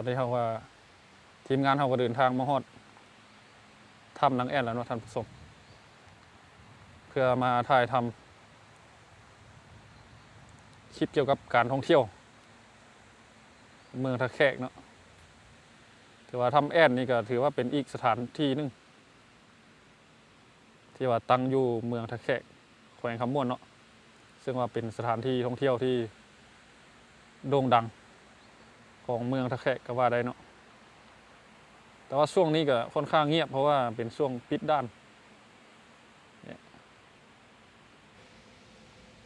ตอนนี้เขาว่า ทีมงานเขาก็เดินทางมาฮอดถ้ำนางแอ่นแล้วเนาะท่านผู้ชมเพื่อมาถ่ายทำคลิปเกี่ยวกับการท่องเที่ยว เมืองทะแขกเนาะถือว่าถ้ำแอนนี่ก็ถือว่าเป็นอีกสถานที่หนึงที่ว่าตั้งอยู่เมืองทะแขกแขวงคำม่วนเนาะซึ่งว่าเป็นสถานที่ท่องเที่ยวที่โด่งดัง ของเมืองทะแขกก็ว่าได้เนาะแต่ว่าช่วงนี้ก็ค่อนข้างเงียบเพราะว่าเป็นช่วงปิดด้านเนี่ย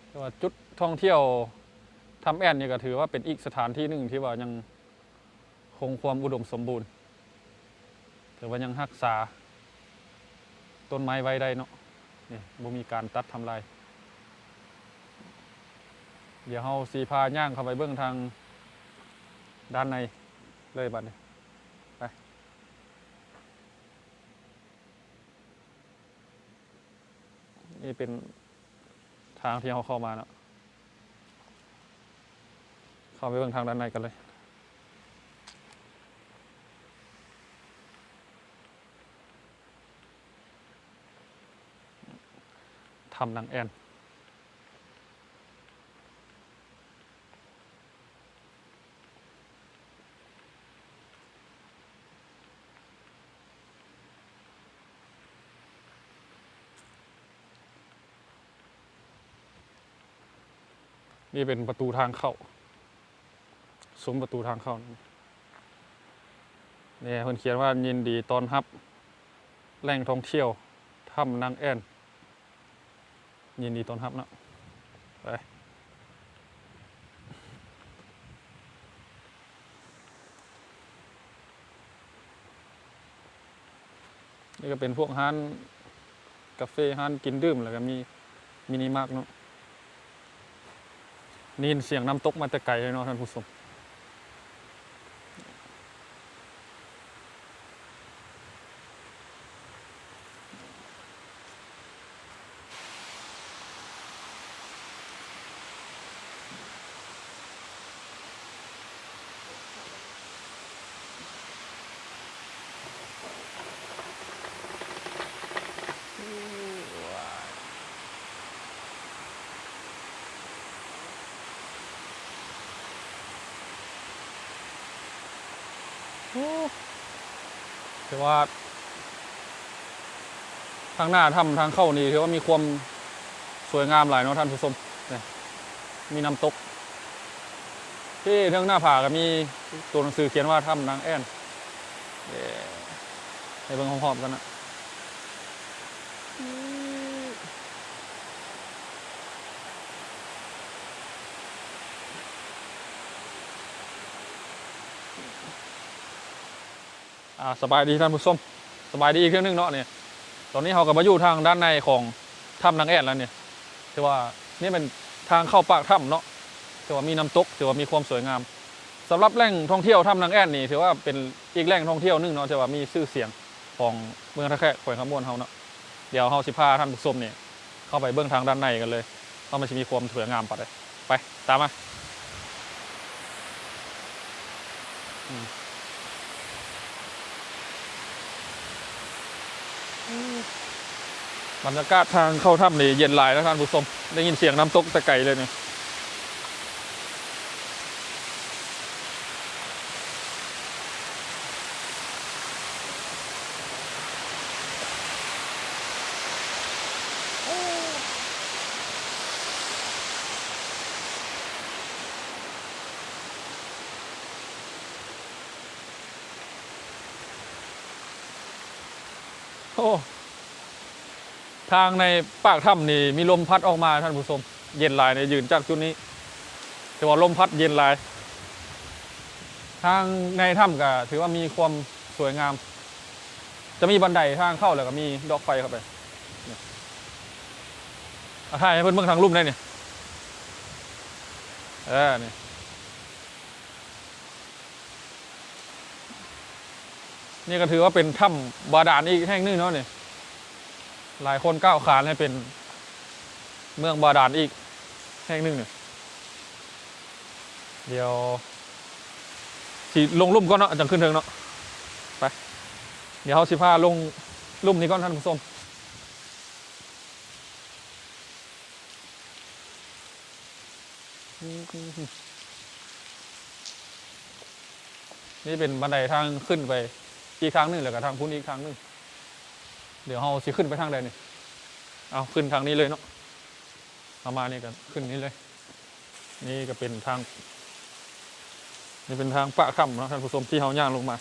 แต่ว่าจุดท่องเที่ยวทำแอนเนี่ยก็ถือว่าเป็นอีกสถานที่หนึ่งที่ว่ายังคงความอุดมสมบูรณ์ถือว่ายังรักษา ต้นไม้ไว้ได้เนาะนี่บ่มีการตัดทำลาย เดี๋ยวเฮาสีพาย่างเข้าไปเบื้องทาง ด้านในเลยบัดนี้ไปนี่เป็นทางที่เขาเข้ามาเนาะเข้าไปเบื้องทางด้านในกันเลยทำนางแอน นี่เป็นประตูทางเข้าซุ้มประตูทางเข้าเนี่ยเพิ่นเขียนว่ายินดีตอนรับแหล่งท่องเที่ยวถ้ำนางแอ่นยินดีตอนรับนะไปนี่ก็เป็นพวกห้านกาแฟห้านกินดื่มแล้วก็มีมินิมาร์กเนาะ นี่เสียงน้ำตกมาแต่ไกลเลยเนาะท่านผู้ชม ถือว่า ทางหน้าถ้ำทางเข้านี่ถือว่ามีความสวยงามหลายเนาะท่านผู้ชมเนี่ยมีน้ำตก ที่เรื่องหน้าผาก็มีตัวหนังสือเขียนว่าถ้ำนางแอ่นให้เบิ่งหอมๆกันนะ สบายดีท่านผู้ชมสบายดีอีกเรื่องหนึงเนาะเนี่ยตอนนี้เราก็มาอยู่ทางด้านในของถ้ำนางแอ่นแล้วเนี่ยถือว่านี่เป็นทางเข้าปากถ้ำเนาะถือว่ามีน้ำตกถือว่ามีความสวยงามสำหรับแหล่งท่องเที่ยวถ้ำนางแอ่นนี่ถือว่าเป็นอีกแหล่งท่องเที่ยวหนึงเนาะถือว่ามีชื่อเสียงของเมืองทะแคะแขวงขมวนเฮาเนาะเดี๋ยวเฮาสิพาท่านผู้ชมเนี่ยเข้าไปเบื้องทางด้านในกันเลยว่ามันจะมีความสวยงามปะเลยไปตามมา บรรยากาศทางเข้าถ้ำนี่เย็นหลายนะท่านผู้ชมได้ยินเสียงน้ำตกต่ไกลเลยเนี่ยโอ้ ทางในปากถ้ำนี่มีลมพัดออกมาท่านผู้ชมเย็นลายเนี่ยยืนจากจุดนี้แต่ว่าลมพัดเย็นลาย ทางในถ้ำก็ถือว่ามีความสวยงาม จะมีบันไดทางเข้าแล้วก็มีดอกไฟเข้าไปเอาถ่ายให้เพื่อนเบิ่งทางรูปได้เนี่ยเออเนี่ยนี่ก็ถือว่าเป็นถ้ำบาดาลอีกแห่งหนึงเนาะเนี่ย หลายคนก้าวขานให้เป็นเมืองบาดาลอีกแห่งหนึงเนี่ยเดี๋ยวสิลงลุ่มก่อนเนาะจังขึ้นเทิงเนาะไปเดี๋ยวเขาสิพาลงลุ่มนี้ก่อนท่านผู้ชมนี่เป็นบันไดทางขึ้นไปอีกทางหนึ่งแล้วก็ทางพุ้นอีกทางหนึ่ง เดี๋ยวเราสิขึ้นไปทางใดนี่เอาขึ้นทางนี้เลยเนาะเอามานี่กันขึ้นนี้เลย นี่ก็เป็นทาง นี่เป็นทางปะค่ำนะท่านผู้ชมที่เขาย่างลงมา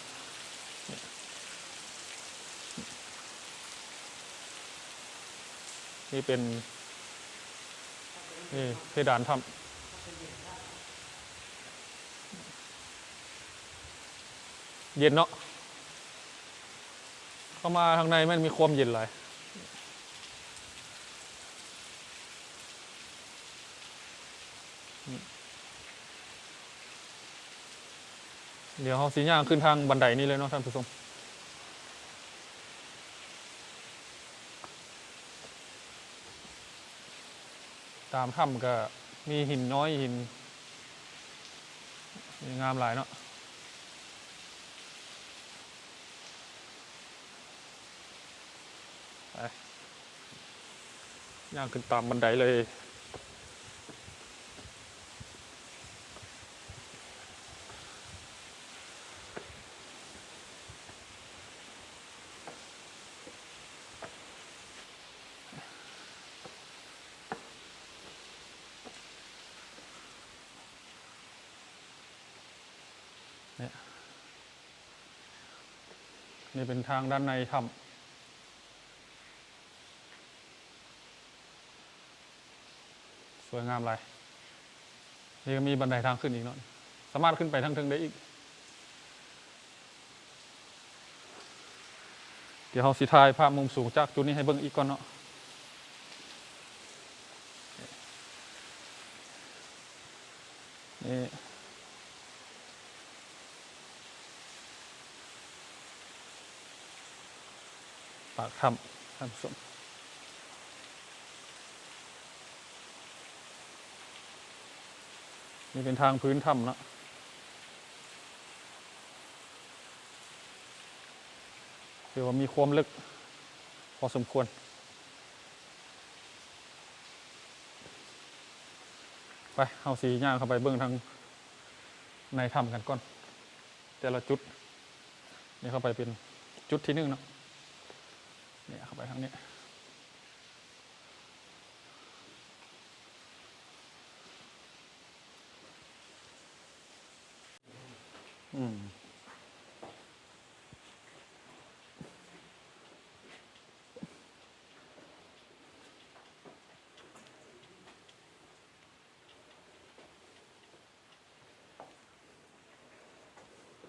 นี่เป็น นี่เพดานถ้ำเย็นเนาะ เข้ามาข้างในมันมีความเย็นหลยเดี๋ยวเขาสีย่างขึ้นทางบันไดนี้เลยเนาะท่านผู้ชมตามถ้ำก็มีหินน้อยหิน งามหลายเนาะ ย่างขึ้นตามบันไดเลย นี่เป็นทางด้านในถ้ำ สวยงามเลยนี่ก็มีบันไดทางขึ้นอีกเนาะสามารถขึ้นไปทางทิงได้อีก เดี๋ยวเราสิทายภาพมุมสูงจากจุดนี้ให้เบิ่งอีกก่อนเนาะนี่ปากถ้ำท่านผู้ชม นี่เป็นทางพื้นถ้ำเนอะคือว่ามีความลึก พอสมควร ไปเอาสีย่างเข้าไปเบื้องทางในถ้ำกันก่อน แต่ละจุด นี่เข้าไปเป็นจุดที่หนึ่งเนาะเนี่ยเข้าไปทางนี้ อืม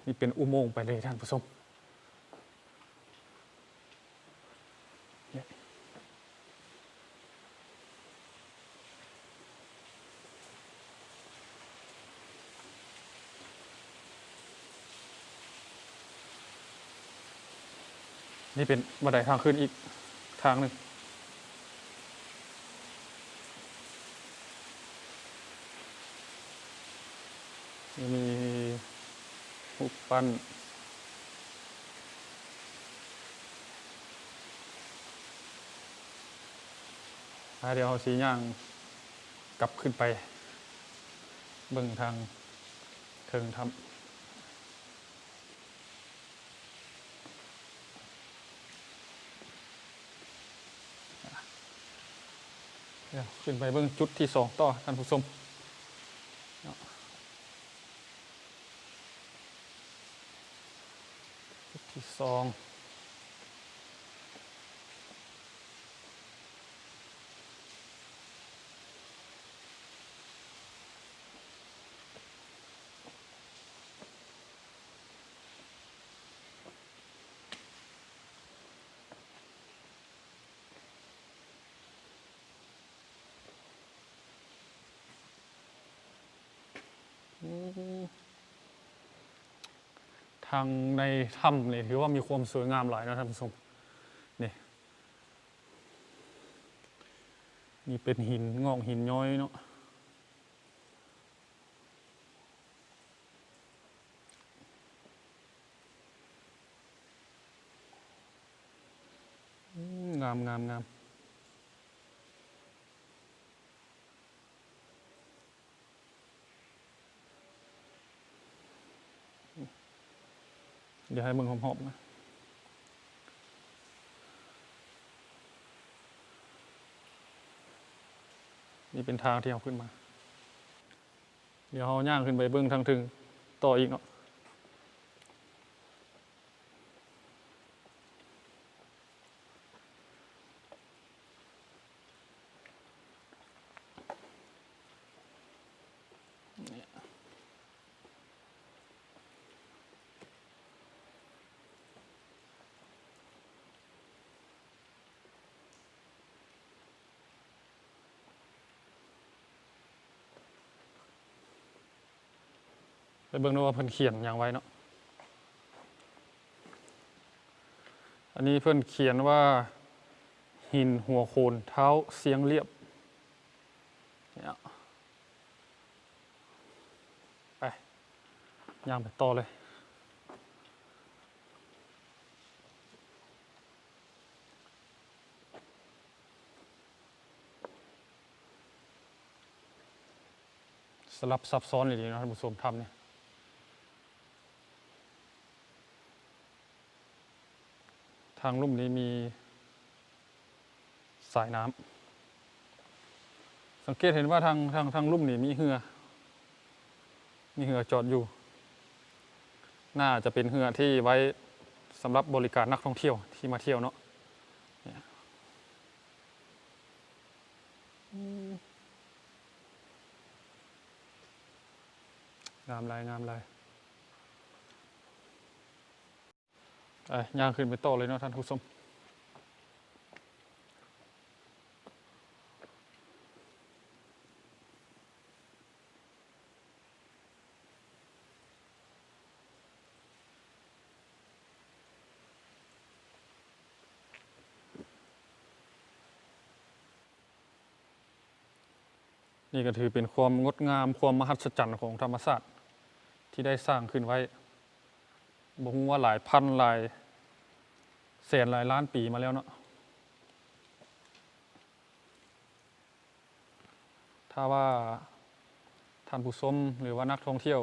นี่เป็นอุโมงค์ไปเลยท่านผู้ชม นี่เป็นบันไดทางขึ้นอีกทางหนึ่งมีรูปปั้นเดี๋ยวเอาสีย่างกลับขึ้นไป เบิ่งทางเทิงทำ เดี๋ยวขึ้นไปเบื้องจุดที่สองต่อท่านผู้ชมจุดที่สอง ทางในถ้ำนี่ถือว่ามีความสวยงามหลายนะท่านผู้ชมนี่นี่เป็นหินงอกหินย้อยเนาะงามงามงาม เดี๋ยวให้มึงหอมๆนะนี่เป็นทางที่เราขึ้นมา เดี๋ยวเขาย่างขึ้นไปเบื้องทางถึงต่ออีกเนาะ ไปเบิ่งดูว่าเพิ่นเขียนอย่างไว้เนาะ อันนี้เพิ่นเขียนว่า หินหัวโขนเท้าเสียงเรียบเนี่ยไปย่างไปต่อเลยสลับซับซ้อนเลยดีนะท่านผู้ชมทำเนี่ย ทางลุ่มนี้มีสายน้ำสังเกตเห็นว่าทางทางทางลุ่มนี้มีเรือ มีเรือจอดอยู่ น่าจะเป็นเรือที่ไว้สำหรับบริการนักท่องเที่ยวที่มาเที่ยวเนาะเนี่ยอืมงามลายงามลายไป ย่างขึ้นไปต่อเลยเนาะท่านผู้ชมนี่ก็ถือเป็นความงดงามความมหัศจรรย์ของธรรมศาสตร์ที่ได้สร้างขึ้นไว้ บ่งว่าหลายพันหลายแสนหลายล้านปีมาแล้วเนาะถ้าว่าท่านผู้ชมหรือว่านักท่องเที่ยว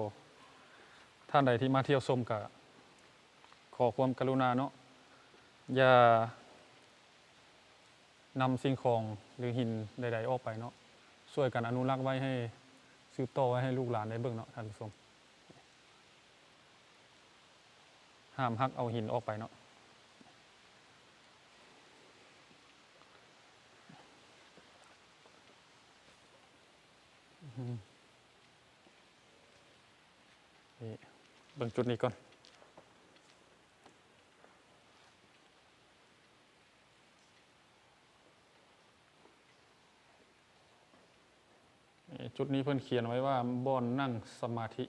ท่านใดที่มาเที่ยวชมก็ขอความกรุณาเนาะอย่านำสิ่งของหรือหินใด ๆ ออกไปเนาะช่วยกันอนุรักษ์ไว้ให้ สืบต่อไว้ให้ลูกหลานได้เบิ่งเนาะท่านผู้ชม ห้ามหักเอาหินออกไปเนาะนี่เบิ่งจุดนี้ก่อน จุดนี้เพื่อนเขียนไว้ว่าบ่อนนั่งสมาธิ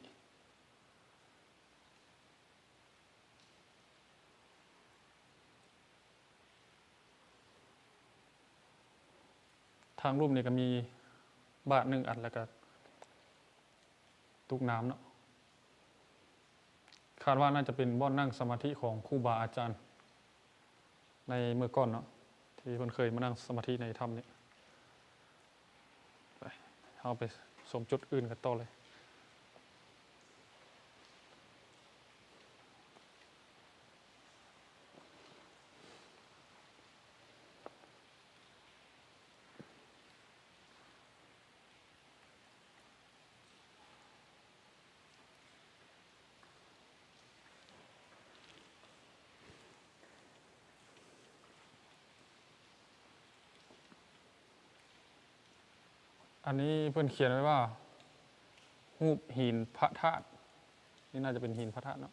ทางรูปเนี่ยก็มีบาทหนึ่งอันแล้วก็ตุกน้ำเนาะคาดว่าน่าจะเป็นบ่อนนั่งสมาธิของครูบาอาจารย์ ในเมื่อก่อนเนาะที่คนเคยมานั่งสมาธิในถ้ำนี้เอาไปสมจุดอื่นกันต่อเลย อันนี้เพื่อนเขียนไว้ว่ารูหินพระธาตุนี่น่าจะเป็นหินพระธาตุเนาะ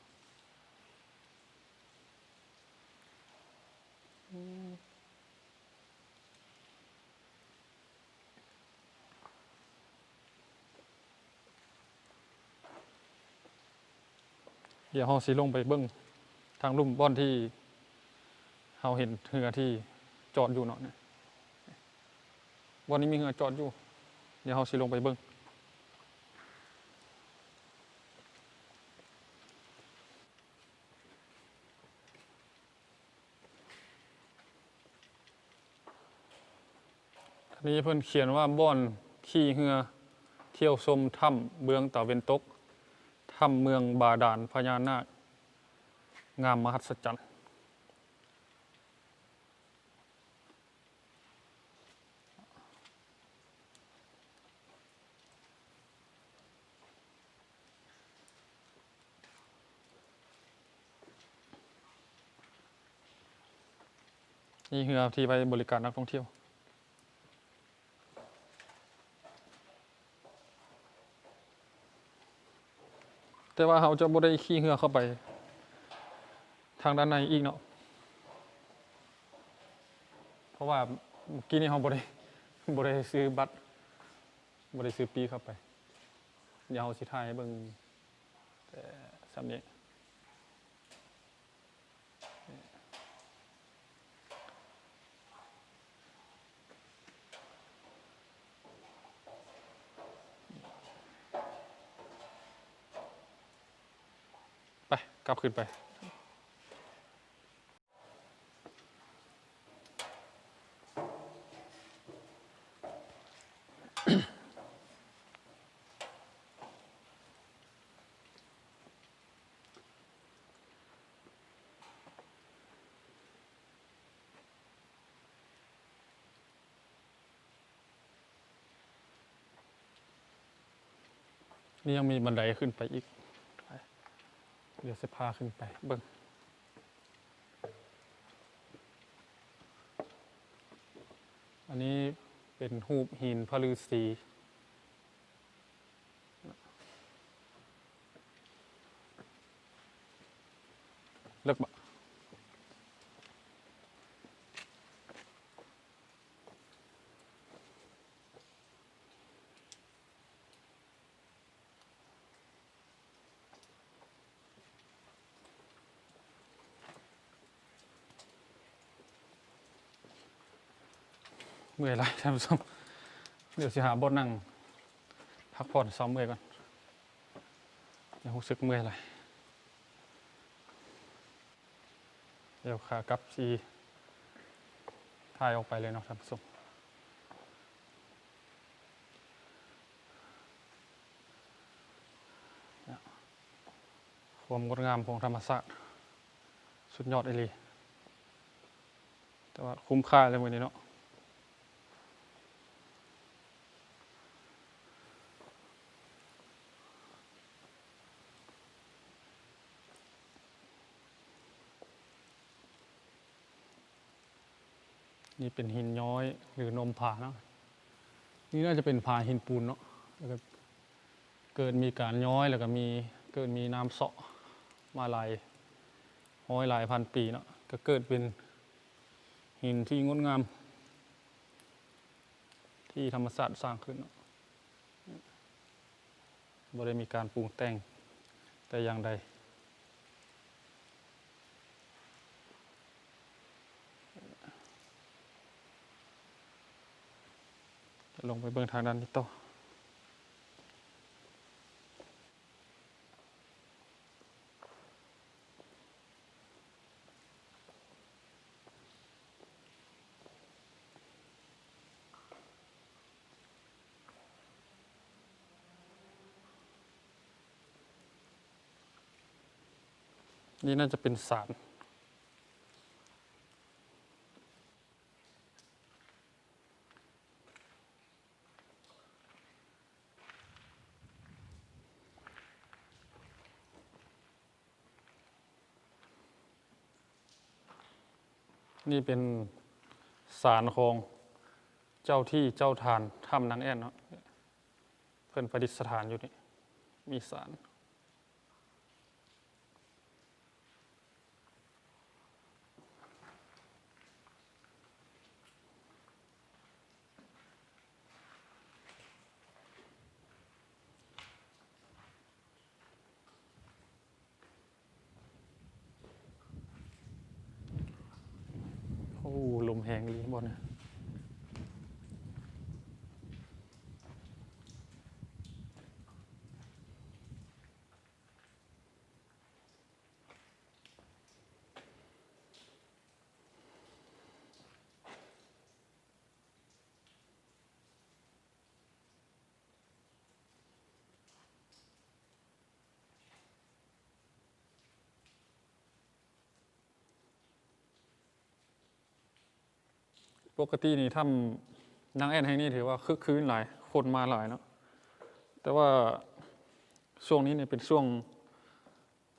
เดี๋ยวเราสิลงไปเบิ้งทางลุ่มบ่อนที่เราเห็นเรือที่จอดอยู่เนาะเนี่ยบ่อนนี้มีเรือจอดอยู่ ดี๋ยวเราสิลงไปเบิ่งนี่เพิ่นเขียนว่าบ่อนขี่เรือ เที่ยวชมถ้ำเบืองตะเวนตกถ้ำเมืองบาดาลพญานาคงามมหัศจรรย์ นี่เรือที่ไปบริการนักท่องเที่ยว แต่ว่าเขาจะบ่ได้ขี่เรือเข้าไป ทางด้านในอีกเนาะเพราะว่าเมื่อกี้นี้เขาบ่ได้บ่ได้ซื้อบัตรบ่ได้ซื้อปีเข้าไป เดี๋ยวเขาสิถ่ายให้เบิ่งแต่สำนี้ ไปกลับขึ้นไป นี่ยังมีบันไดขึ้นไปอีก ดี๋ยวจะพาขึ้นไปเบิ่งอันนี้เป็นหูปหินพระฤ เมื่อยไรท่านผู้ชมเดี๋ยวสิหาบทนั่งพักผ่อนซ้อมเมื่อยก่อนยังรู้สึกเมื่อยไรเดี๋ยวขากลับสีถ่ายออกไปเลยเนาะท่านผู้ชมความงดงามของธรรมศาสตร์สุดยอดเลยแต่ว่าคุ้มค่าเลยมือนี้เนาะ นี่เป็นหินย้อยหรือนมผาเนาะนี่น่าจะเป็นผาหินปูนเนาะแล้วก็เกิดมีการย้อยแล้วก็มีเกิดมีน้ำเสาะมาหลายห้อยหลายพันปีเนาะก็เกิดเป็นหินที่งดงาม ที่ธรรมศาสตร์สร้างขึ้นเนาะบ่ได้มีการปรุงแต่งแต่อย่างใด ลงไปเบิ่งทางด้านนี้ต่อนี่น่าจะเป็นสาร นี่เป็นสารของเจ้าที่เจ้าทานถ้ำนางแอ่นเนาะเพิ่นประดิษฐานอยู่นี่มีสารโอ้ล มแหงดีบอลเนี่ย ปกตินี่ถ้ำนางแอ่นแห่งนี้ถือว่าคึกคืนหลายคนมาหลายเนาะแต่ว่าช่วงนี้เนี่ยเป็นช่วง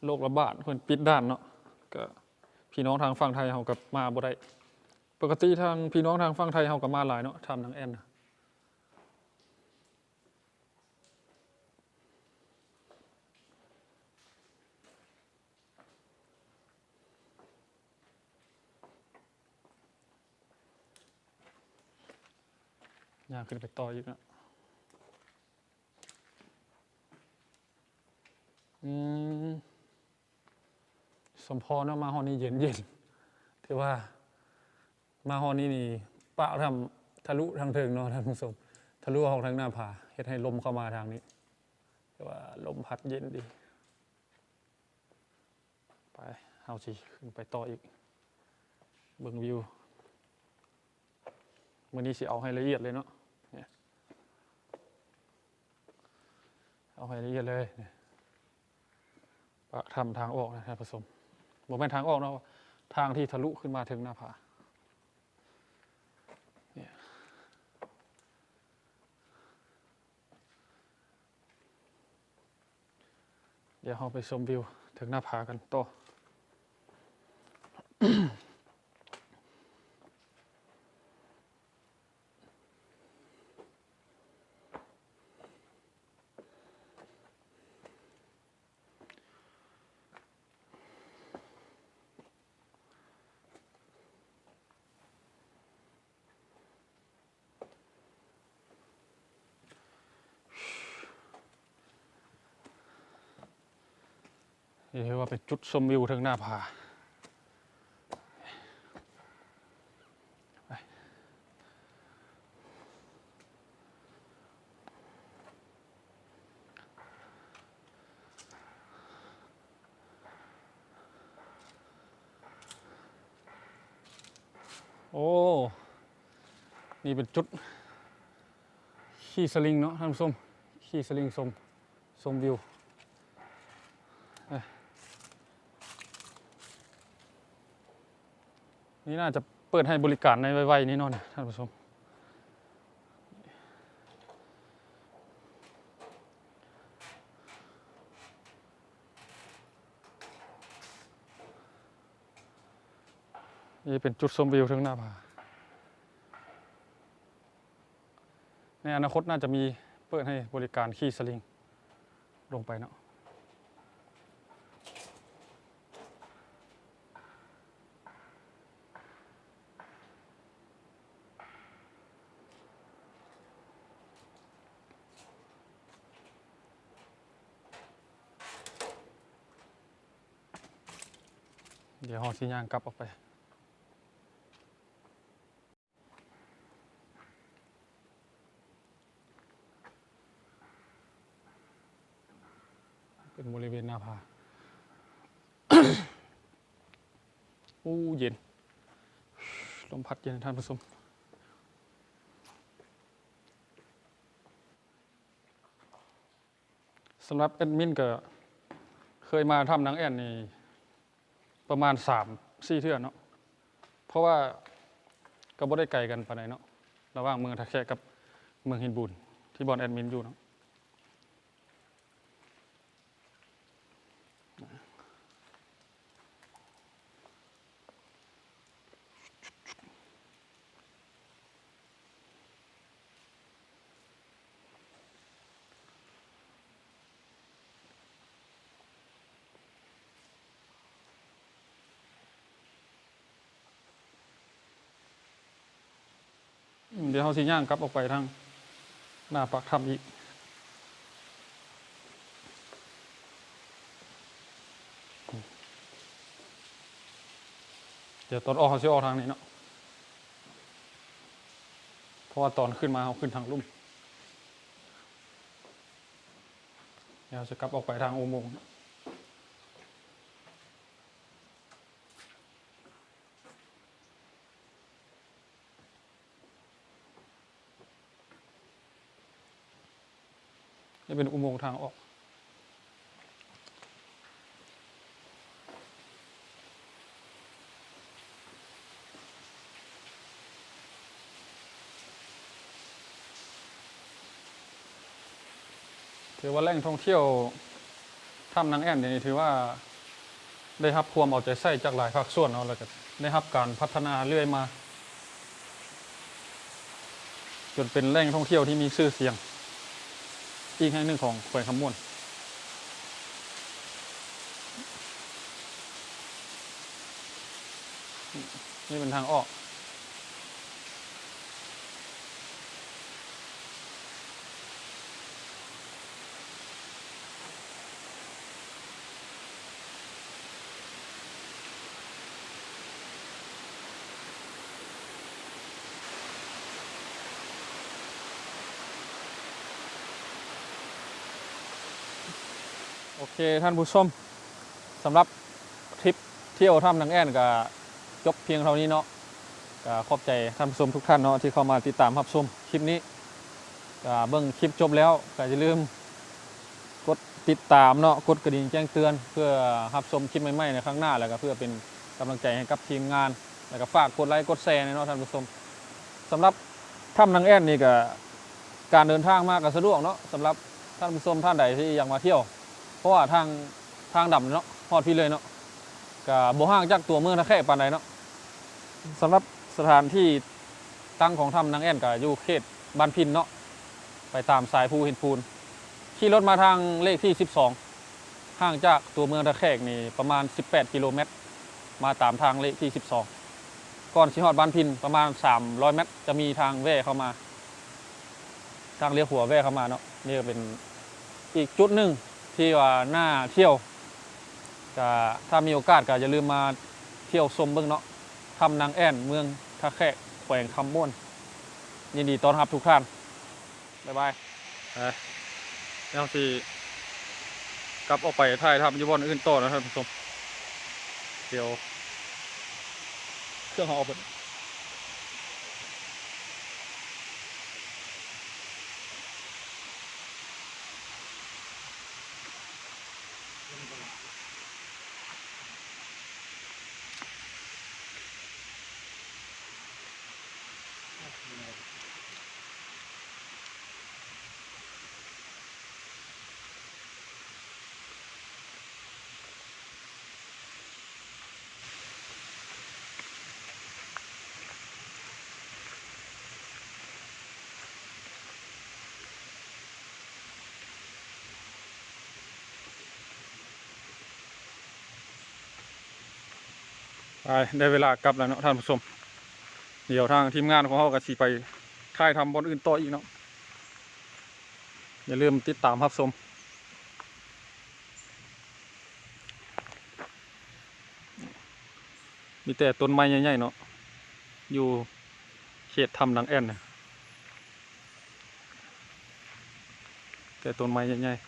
โรคระบาดเพิ่นปิดด้านเนาะก็พี่น้องทางฝั่งไทยเฮากับมาบ่ได้ปกติทางพี่น้องทางฝั่งไทยเฮากับมาหลายเนาะทำนางแอ่นนะ ยางขึ้นไปต่ออีกนะอืมสมพรเนาะมาฮอนี้เย็นเย็นๆถือว่า มาฮอนี้นี่ปะทำทะลุทางเทิงเนาะท่านผู้ชมทะลุออกทางหน้าผาเฮ็ดให้ลมเข้ามาทางนี้แต่ว่าลมพัดเย็นดี ไปเฮาสิขึ้นไปต่ออีกเบิ่งวิวมื้อนี้สิเอาให้ละเอียดเลยเนาะเนี่ย เอาให้ละเอียดเลยเนี่ยปะทำทางออกนะท่านผสมบอกเป็นทางออกเนาะทางที่ทะลุขึ้นมาถึงหน้าผาเดี๋ยวเราไปชมวิวถึงหน้าผากันต่อ นี่ถือว่าเป็นจุดชมวิวทางหน้าผาโอ้ นี่เป็นจุด ขี่สลิงเนาะท่านผู้ชม ขี่สลิงชมชมวิว นี่น่าจะเปิดให้บริการในไวๆนี้นอนท่านผู้ชมนี่เป็นจุดชมวิวทั้งหน้าผาในอนาคตน่าจะมีเปิดให้บริการขี่สลิงลงไปเนาะ เดี๋ยวหอสิย่างกลับออกไป เป็นบริเวณหน้าผาอู้เย็น ลมพัดเย็นท่านผู้ชมสำหรับแอดมินก็เคยมาทำหนังแอนนี่ ประมาณสามสี่เทื่อเนาะเพราะว่าก็บ่ได้ไกลกันปานใดเนาะระหว่างเมืองทาแคะกับเมืองหินบุนที่บอลแอดมินอยู่เนาะ ดี๋ยวเขาสิย่างกลับออกไปทางหน้าปากถ้ำอีกเดี๋ยวตอนออกเขาสิออกทางนี้เนาะเพราะว่าตอนขึ้นมาเขาขึ้นทางลุ่มเดี๋ยวจะกลับออกไปทางอุโมงค์ เป็นอุโมงค์ทางออก ถือว่าแหล่งท่องเที่ยวถ้ำนางแอ่นเดี๋ยนี้ถือว่าได้รับความเอาใจใส่จากหลายภาคส่วนเอาแล้วก็ได้รับการพัฒนาเรื่อยมา จนเป็นแหล่งท่องเที่ยวที่มีชื่อเสียง อีกแห่งหนึ่งของแขวงคำม่วนนี่เป็นทางออก โอเคท่านผู้ชมสำหรับทริปเที่ยวถ้ำนางแอ่นก็จบเพียงเท่านี้เนาะก็ขอบใจท่านผู้ชมทุกท่านเนาะที่เข้ามาติดตามรับชมคลิปนี้ก็เบิ่งคลิปจบแล้วก็อย่าลืมกดติดตามเนาะกดกระดิ่งแจ้งเตือน เพื่อรับชมคลิปใหม่ๆในครั้งหน้าแล้วก็เพื่อเป็นกำลังใจให้กับทีมงาน แล้วก็ฝากกดไลค์กดแชร์เนาะท่านผู้ชมสำหรับถ้ำนางแอ่นนี่ก็การเดินทางมากก็สะดวกเนาะสำหรับท่านผู้ชมท่านใดที่อยากมาเที่ยว เพราะว่าทางทางดำเนาะฮอดพี่เลยเนาะก็บ่ห่างจากตัวเมืองตะแค่ปานใดเนาะสำหรับสถานที่ตั้งของถ้ำนางแอ่นก็อยู่เขตบ้านพินเนาะไปตามสายภูหินปูนขี่รถมาทางเลขที่ 12 ห่างจากตัวเมืองตะแคร่นี่ประมาณ 18 กิโลเมตร มาตามทางเลขที่ 12 ก่อนสิฮอดบ้านพินประมาณ 300 เมตร จะมีทางแว่เข้ามา ทางเลี้ยวหัวแว่เข้ามาเนาะนี่ก็เป็นอีกจุดหนึ่ง ที่ว่าหน้าเที่ยวก็ถ้ามีโอกาสก็อย่าลืมมาเที่ยวชมเบิ้งเนาะทำนางแอ่นเมืองท่าแขกแขวงคำม่วนยินดีต้อนรับทุกท่าน บ๊ายบายไปแล้วสิกลับออกไปถ่ายทำยูบอนอื่นต่อนะท่านผู้ชมเดี๋ยว เครื่องเขาออกไป ไปได้เวลากลับแล้วเนาะท่านผู้ชม เดี๋ยวทางทีมงานของเขาก็สิไปถ่ายทำบอนอื่นต่ออีกเนาะอย่าลืมติดตามครับชมมีแต่ต้นไม้ใหญ่ๆเนาะอยู่เขตทำหนังแอ่นเนี่ยแต่ต้นไม้ใหญ่ๆ